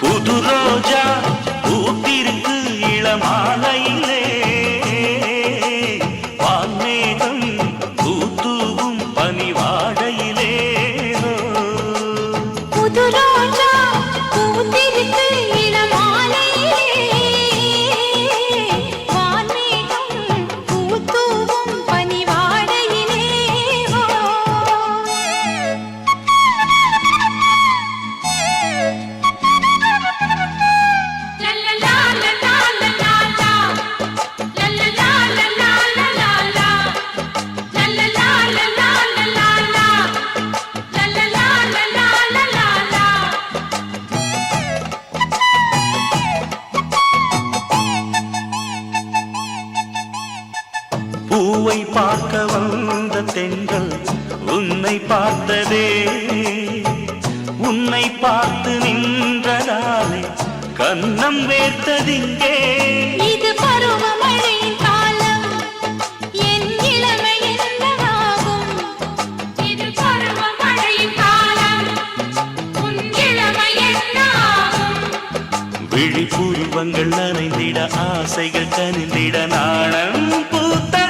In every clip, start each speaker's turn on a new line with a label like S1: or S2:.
S1: புது ரோஜா பூத்திருக்கு
S2: இளமாலை.
S1: விழிப்புருவங்கள் நனைந்திட ஆசைகள் கனிந்திட நாணம்
S2: பூத்த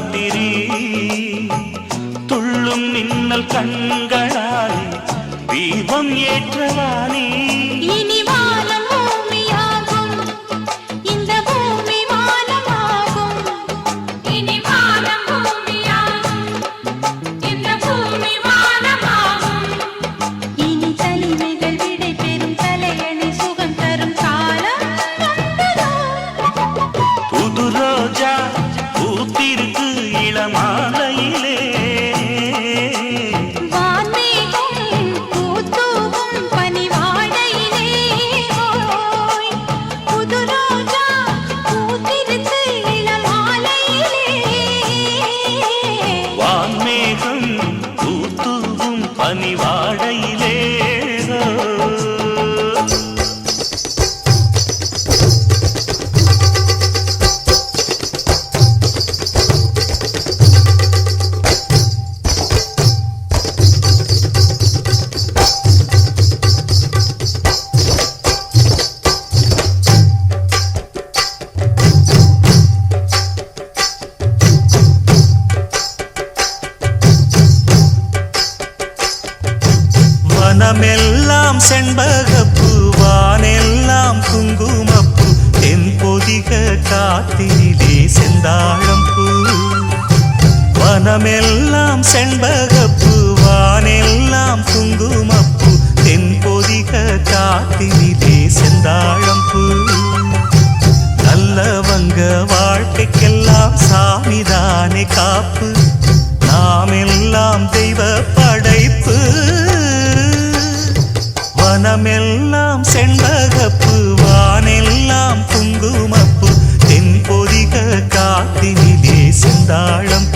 S2: കാത്തിരി തുള്ളും നിന്നൽ
S1: കണ്ണുകളായി ദീപം ഏറ്റവാനീ. வானமெல்லாம் செண்பகப்பு வானெல்லாம் குங்குமப்பு தென்பொதிக காத்தினிலே செந்தாழம் பூ நல்லவங்க வாழ்க்கைக்கெல்லாம் சாமிதானே காப்பு. நாமெல்லாம் தெய்வ படைப்பு. வனமெல்லாம் செண்பகப்பு வானெல்லாம் குங்குமப்பு தென்பொதிக காத்தினிலே செந்தாழம்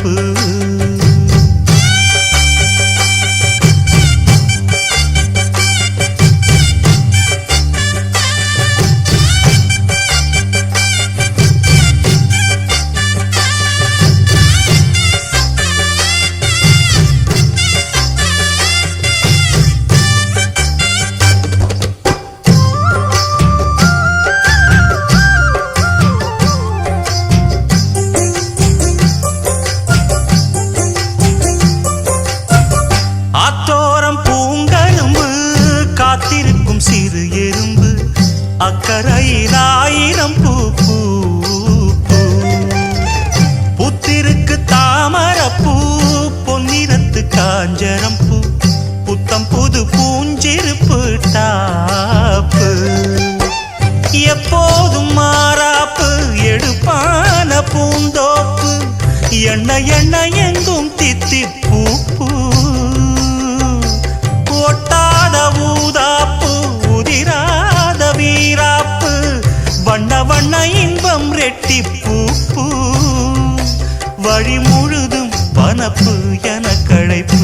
S1: எண்ண எண்ண எங்கும் தித்தி பூப்பு ஒட்டாத ஊதாப்பு உதிராத வீராப்பு. வண்ண வண்ண இன்பம் ரெட்டி பூப்பு வழி முழுதும் பணப்பு என கழைப்பு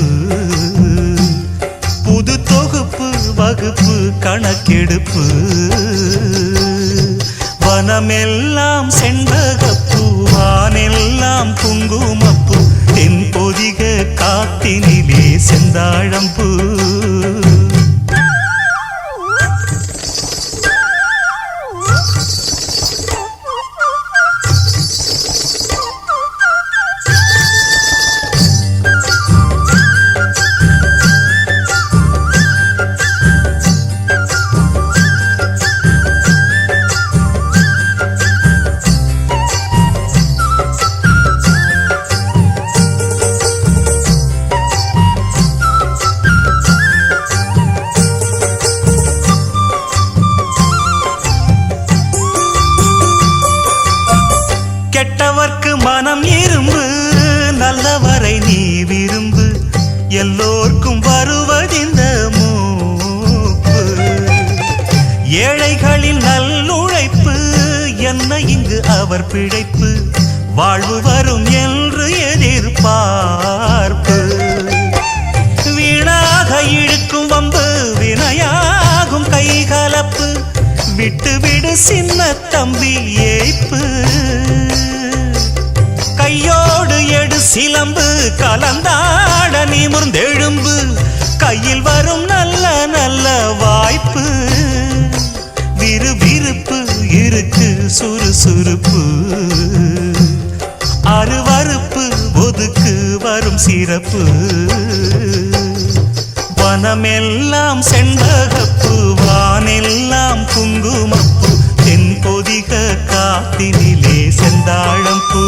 S1: புது தொகுப்பு வகுப்பு கணக்கெடுப்பு. வனமெல்லாம் செண்பகப்பு வானெல்லாம் குங்குமப்பூ தென் பொதிக காத்தினிலே செந்தாழம்பூ இங்கு அவர் பிழைப்பு வாழ்வு வரும் என்று எதிர்பார்ப்பு. வீணாக இழுக்கும் வம்பு வினையாகும் கைகலப்பு விட்டு விடு சின்ன தம்பி ஏய்ப்பு. கையோடு எடு சிலம்பு கலந்தாட நிமிர்ந்தெழும்பு கையில் வரும் நல்ல நல்ல வாய்ப்பு. விறுவிறுப்பு இருக்கு சுறுசுறுப்பு. அருவறுப்பு ஒதுக்கு வரும் சிறப்பு. வனமெல்லாம் செண்பகப்பு வானெல்லாம் குங்குமப்பு. தென்பொதிக காத்தினிலே செந்தாழம்பூ.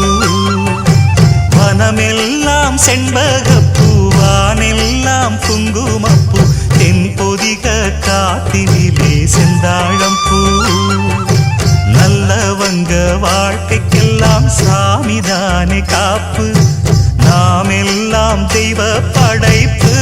S1: வனமெல்லாம் செண்பகப்பு வானெல்லாம் குங்குமப்பு. தென்பொதிக காத்தினிலே செந்தாழம் பூ சாமிதானே காப்பு? நாம் எல்லாம் தெய்வ படைப்பு.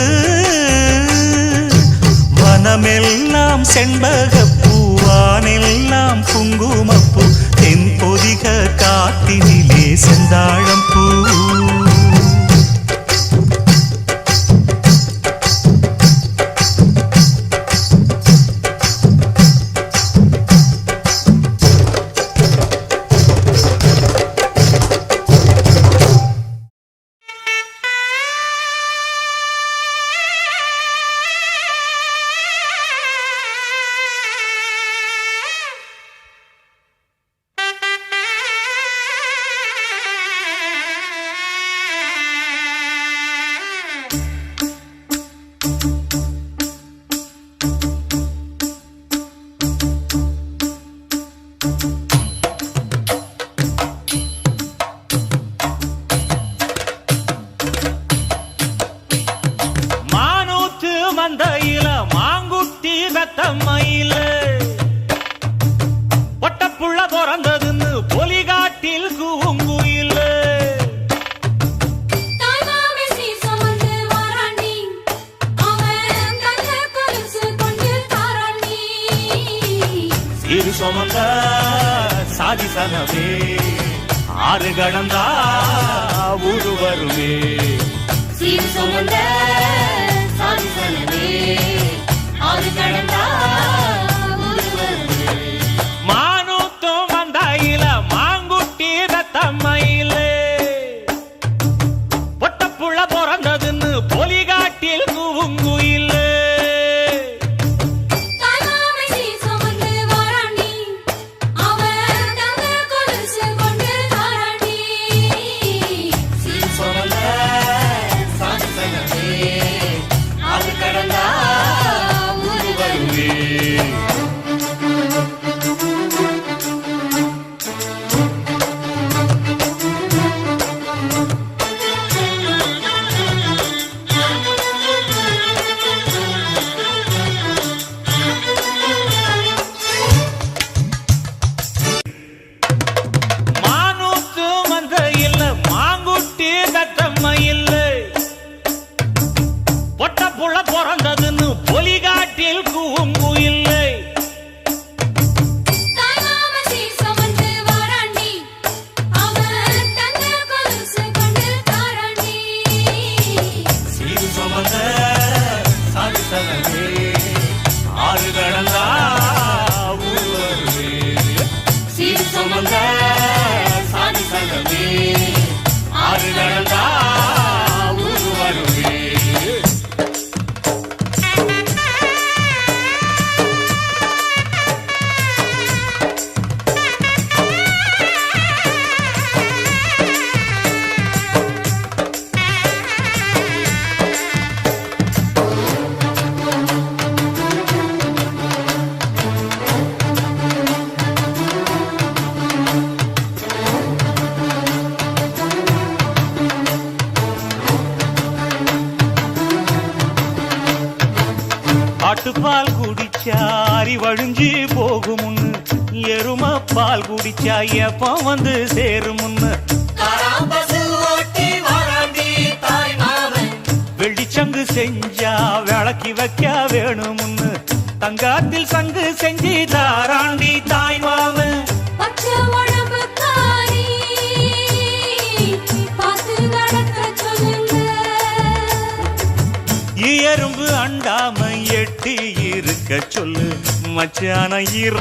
S1: வனமெல்லாம் செண்பகப்பூ வானெல்லாம் குங்குமப்பூ தென்பொதிக காத்தினிலே
S3: செந்தாழம்
S4: பூ. காட்டில் கூவும் குடிச்சாரி வழிஞ்சு போகுமுன்னு எரும பால் குடிச்சா எப்ப வந்து சேருமுன்னு. எறும்பு அண்டாம எட்டி இருக்க சொல்லு மச்சான இரு.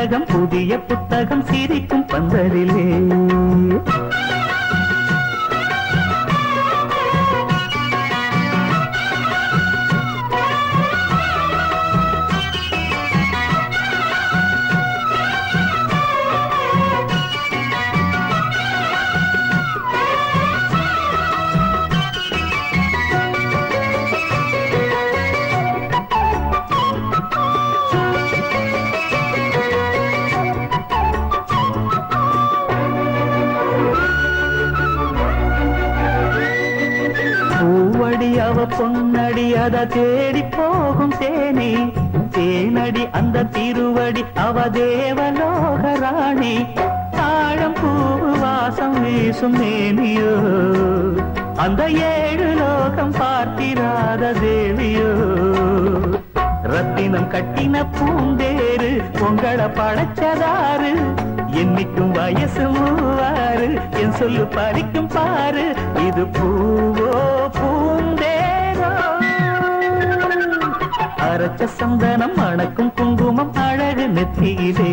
S5: பெட்டகம் புதிய புத்தகம் சிரிக்கும் பந்தரிலே வாசம் வீசும் மேனியோ. அந்த ஏழு லோகம் பார்த்திராத தேவியோ. ரத்தினம் கட்டின பூந்தேரு உங்களை படைச்சதாரு என்னைக்கும் வயசு மூவாறு என் சொல்லு பறிக்கும் பாரு இது பூவோ பூந்தேரோ அரைச்ச சந்தனம் அணக்கும் குங்குமம் அழகு நெத்தியிலே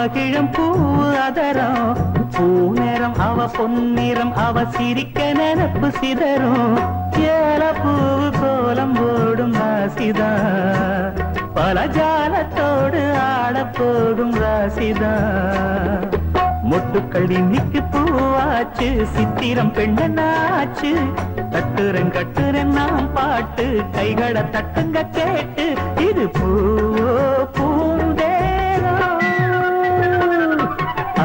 S5: நல்ல மகிழம் பூ அதரம். பூ நிறம் அவ பொன்னிறம் அவ சிரிக்க நினப்பு சிதறும். ஏல பூ கோலம் ஓடும் ராசிதா. பல ஜாலத்தோடு ஆட போடும் ராசிதா. மொட்டுக்கள் இன்னைக்கு பூவாச்சு சித்திரம் பெண்ணாச்சு தட்டுறன் கட்டுறன் நாம் பாட்டு கைகளை தட்டுங்க கேட்டு இது பூவோ பூ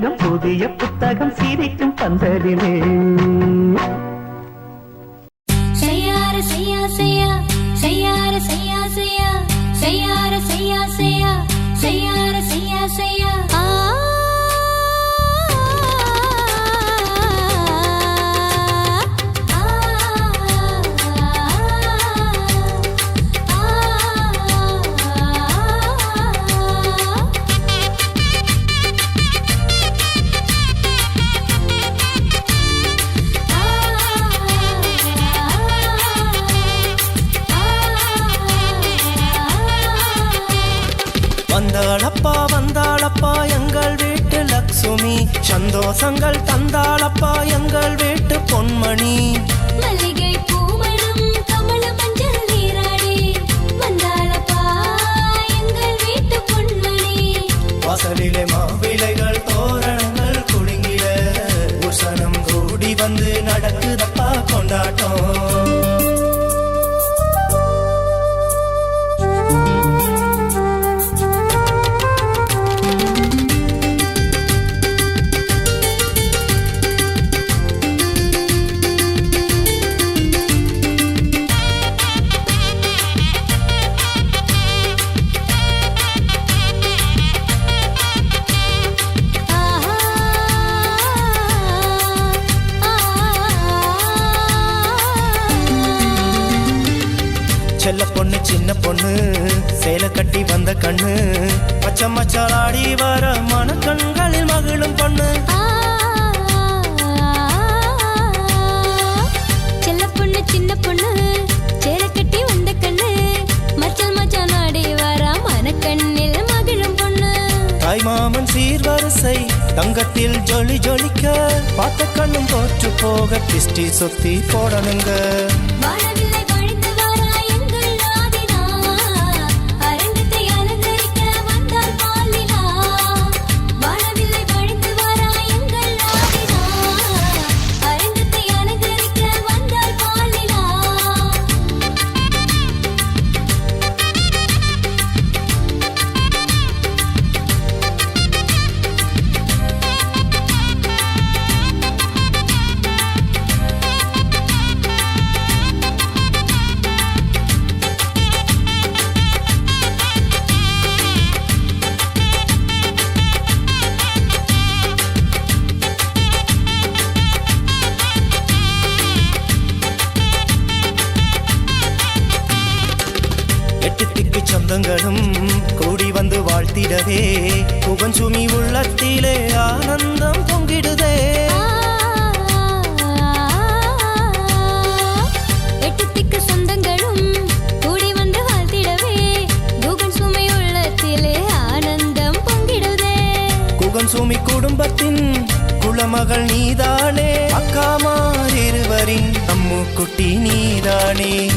S5: புத்தகம் புதிய புத்தகம் சிரிக்கும் பந்தலிலே.
S3: சந்தோஷங்கள் தந்தாளப்பா எங்கள் வீட்டு பொன்மணி.
S2: மல்லிகை பூமணம் கமல மஞ்சள் நீராடி வந்தாளப்பா எங்கள் வீட்டு பொன்மணி.
S3: வாசலிலே மாவிளைகள் தோரணங்கள் குலுங்கிட உசனம் கூடி வந்து நடக்குதப்பா கொண்டாட்டம். மாமன் சீர்வரிசை. தங்கத்தில் ஜொலி ஜொலிக்க. பார்த்த கண்ணும் தோற்று போக. திஷ்டி சுத்தி போடணுங்க. மகளும் கூடி வந்து வாழ்த்திடவே. புகஞ்சுமி உள்ளத்திலே ஆனந்தம் பொங்கிடுதே. சுமி குடும்பத்தின் குளமகள் நீதானே. அக்காமார் இருவரின் அம்மு குட்டி நீதானே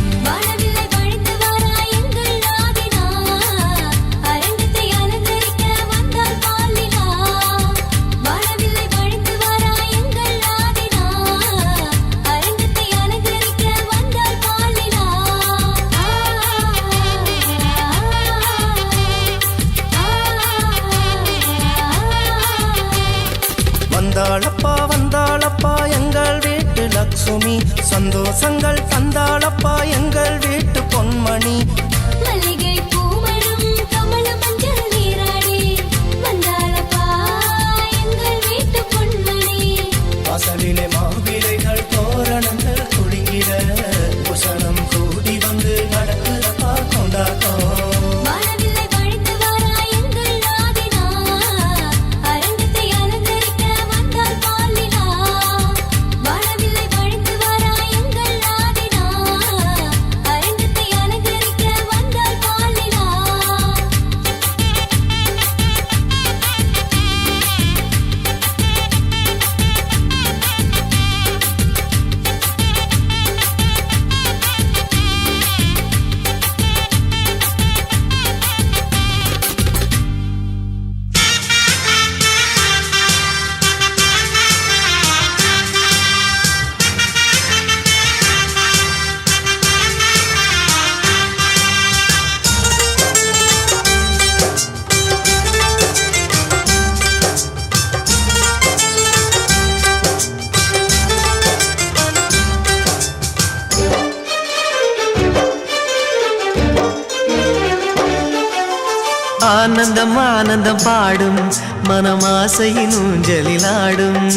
S6: ஆனந்தம் ஆனந்தம் பாடும் மனமாசையின் ஊஞ்சலில் ஆடும்.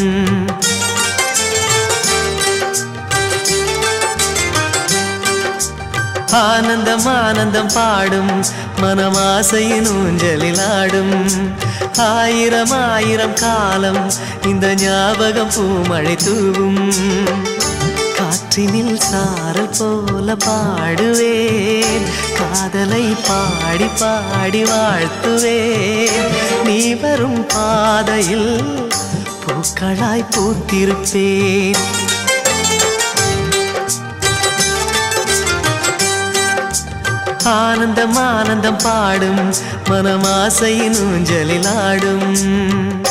S6: ஆனந்தம் ஆனந்தம் பாடும் மனமாசையின் ஊஞ்சலில் ஆடும். ஆயிரம் ஆயிரம் காலம் இந்த ஞாபகம் பூமழை தூவும். காற்றினில் சாரல் போல பாடுவேன். காதலை பாடி பாடி வாழ்த்துவேன். நீ வரும் பாதையில் பூக்களாய் பூத்திருப்பேன். ஆனந்தம் ஆனந்தம் பாடும் மனமாசையின் ஊஞ்சலில் ஆடும்.